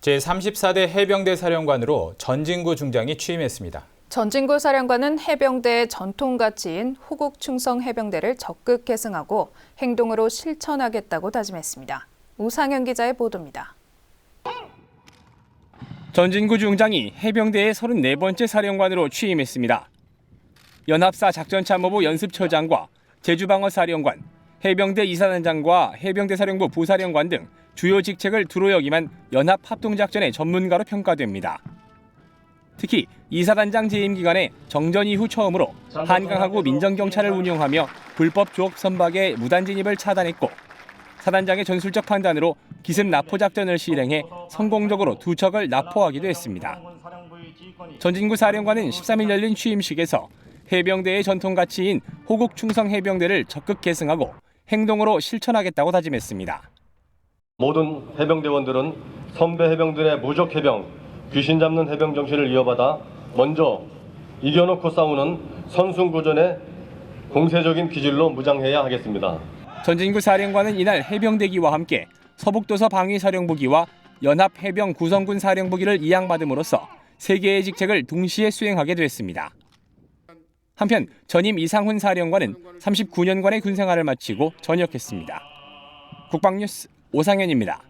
제34대 해병대 사령관으로 전진구 중장이 취임했습니다. 전진구 사령관은 해병대의 전통 가치인 호국 충성 해병대를 적극 계승하고 행동으로 실천하겠다고 다짐했습니다. 우상현 기자의 보도입니다. 전진구 중장이 해병대의 34번째 사령관으로 취임했습니다. 연합사 작전참모부 연습처장과 제주방어사령관, 해병대 이사단장과 해병대 사령부 부사령관 등 주요 직책을 두루 역임한 연합 합동작전의 전문가로 평가됩니다. 특히 이사단장 재임 기간에 정전 이후 처음으로 한강하고 민정경찰을 운영하며 불법 조업 선박의 무단 진입을 차단했고 사단장의 전술적 판단으로 기습 납포 작전을 실행해 성공적으로 두 척을 납포하기도 했습니다. 전진구 사령관은 13일 열린 취임식에서 해병대의 전통 가치인 호국 충성 해병대를 적극 계승하고 행동으로 실천하겠다고 다짐했습니다. 모든 해병대원들은 선배 해병들의 무적 해병, 귀신 잡는 해병 정신을 이어받아 먼저 이겨놓고 싸우는 선순구전의 공세적인 기질로 무장해야 하겠습니다. 전진구 사령관은 이날 해병대기와 함께 서북도서 방위사령부기와 연합해병 구성군 사령부기를 이양받음으로써 세 개의 직책을 동시에 수행하게 됐습니다. 한편 전임 이상훈 사령관은 39년간의 군생활을 마치고 전역했습니다. 국방뉴스 오상현입니다.